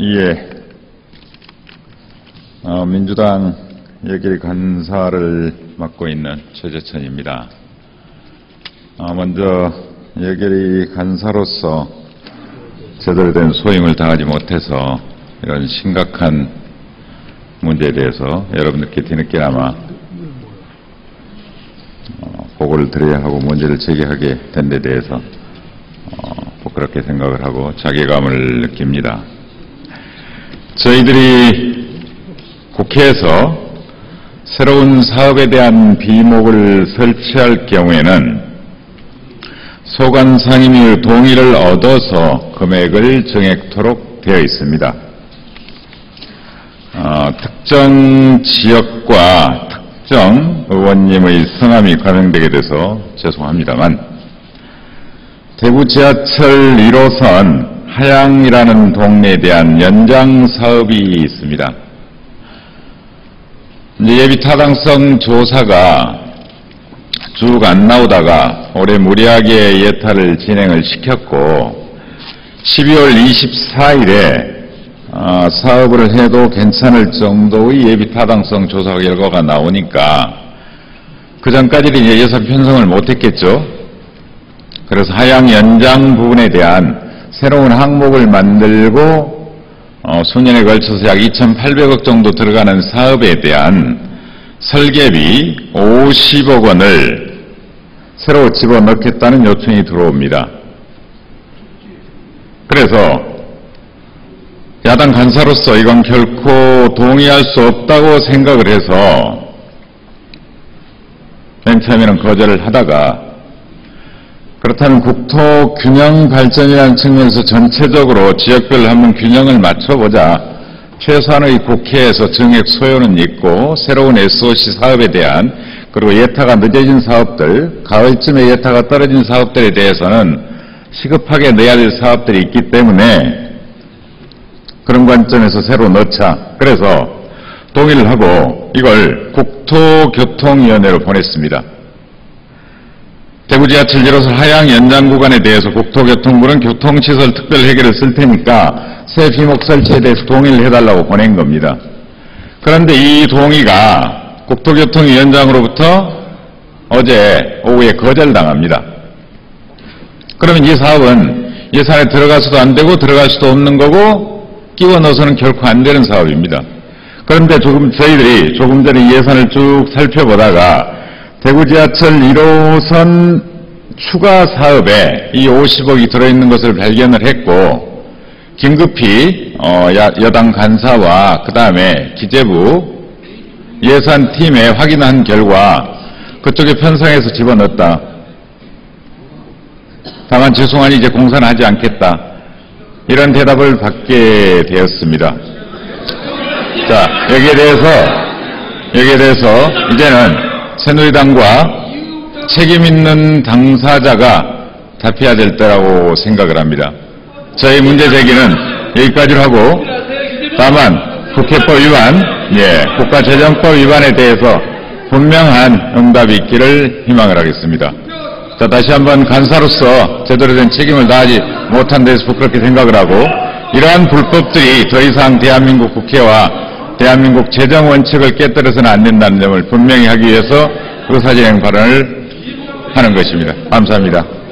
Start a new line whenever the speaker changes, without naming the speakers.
예. 어, 민주당 여길 간사를 맡고 있는 최재천입니다. 어, 먼저 여길이 간사로서 제대로 된 소임을 다하지 못해서 이런 심각한 문제에 대해서 여러분들께 뒤늦게나마 어, 보고를 드려야 하고 문제를 제기하게 된 데 대해서 어, 부끄럽게 생각을 하고 자괴감을 느낍니다. 저희들이 국회에서 새로운 사업에 대한 비목을 설치할 경우에는 소관 상임위 동의를 얻어서 금액을 정액토록 되어 있습니다. 어, 특정 지역과 특정 의원님의 성함이 관행되게 돼서 죄송합니다만 대구 지하철 1호선 하양이라는 동네에 대한 연장 사업이 있습니다. 예비 타당성 조사가 쭉 안 나오다가 올해 무리하게 예타를 진행을 시켰고 12월 24일에 어, 사업을 해도 괜찮을 정도의 예비 타당성 조사 결과가 나오니까 그 전까지는 이제 예산 편성을 못했겠죠. 그래서 하양 연장 부분에 대한 새로운 항목을 만들고 어, 수년에 걸쳐서 약 2,800억 정도 들어가는 사업에 대한 설계비 50억 원을 새로 집어넣겠다는 요청이 들어옵니다. 그래서 야당 간사로서 이건 결코 동의할 수 없다고 생각을 해서 맨 처음에는 거절을 하다가 그렇다면 국토 균형 발전이라는 측면에서 전체적으로 지역별로 한번 균형을 맞춰보자. 최소한의 국회에서 정액 소요는 있고 새로운 SOC 사업에 대한 그리고 예타가 늦어진 사업들, 가을쯤에 예타가 떨어진 사업들에 대해서는 시급하게 내야 될 사업들이 있기 때문에 그런 관점에서 새로 넣자. 그래서 동의를 하고 이걸 국토교통위원회로 보냈습니다. 대구 지하철 1호선 하양 연장 구간에 대해서 국토교통부는 교통시설 특별 해결을 쓸 테니까 새 비목 설치에 대해서 동의를 해달라고 보낸 겁니다. 그런데 이 동의가 국토교통위원장으로부터 어제 오후에 거절당합니다. 그러면 이 사업은 예산에 들어가서도 안 되고 들어갈 수도 없는 거고 끼워 넣어서는 결코 안 되는 사업입니다. 그런데 조금 저희들이 조금 전에 예산을 쭉 살펴보다가 대구 지하철 1호선 추가 사업에 이 50억이 들어있는 것을 발견을 했고 긴급히 어, 여당 간사와 그 다음에 기재부 예산팀에 확인한 결과 그쪽에 편성해서 집어넣었다. 다만 죄송하니 이제 공사는 하지 않겠다. 이런 대답을 받게 되었습니다. 자, 여기에 대해서, 여기에 대해서 이제는 새누리당과 책임 있는 당사자가 답해야 될 때라고 생각을 합니다. 저희 문제 제기는 여기까지로 하고 다만 국회법 위반, 예, 국가재정법 위반에 대해서 분명한 응답이 있기를 희망을 하겠습니다. 자, 다시 한번 간사로서 제대로 된 책임을 다하지 못한 데서 부끄럽게 생각을 하고 이러한 불법들이 더 이상 대한민국 국회와 대한민국 재정 원칙을 깨뜨려서는 안 된다는 점을 분명히 하기 위해서 의사진행 발언을 하는 것입니다. 감사합니다.